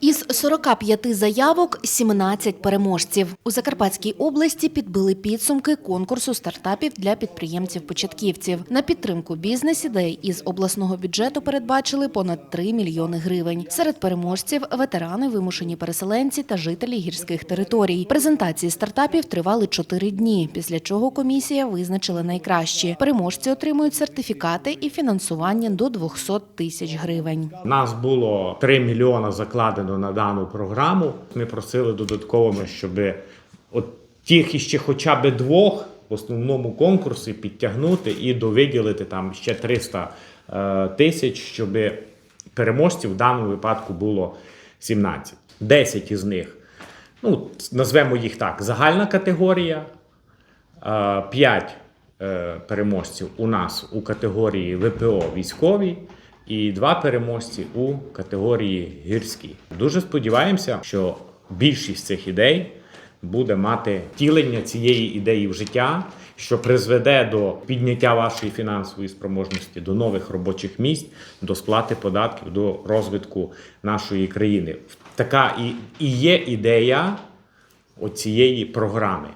Із 45 заявок 17 переможців. У Закарпатській області підбили підсумки конкурсу стартапів для підприємців-початківців. На підтримку бізнес-ідей із обласного бюджету передбачили понад 3 мільйони гривень. Серед переможців ветерани, вимушені переселенці та жителі гірських територій. Презентації стартапів тривали 4 дні, після чого комісія визначила найкращі. Переможці отримують сертифікати і фінансування до 200 тисяч гривень. У нас було 3 мільйона закладено на дану програму. Ми просили додатково, щоб от тих іще хоча б двох в основному конкурсі підтягнути і довиділити там ще 300 е, тисяч, щоб переможців в даному випадку було 17. 10 із них, ну, назвемо їх так, загальна категорія, 5 переможців у нас у категорії ВПО військові і два переможці у категорії гірські. Дуже сподіваємося, що більшість цих ідей буде мати втілення цієї ідеї в життя, що призведе до підняття вашої фінансової спроможності, до нових робочих місць, до сплати податків, до розвитку нашої країни. Така і, і є ідея оцієї програми.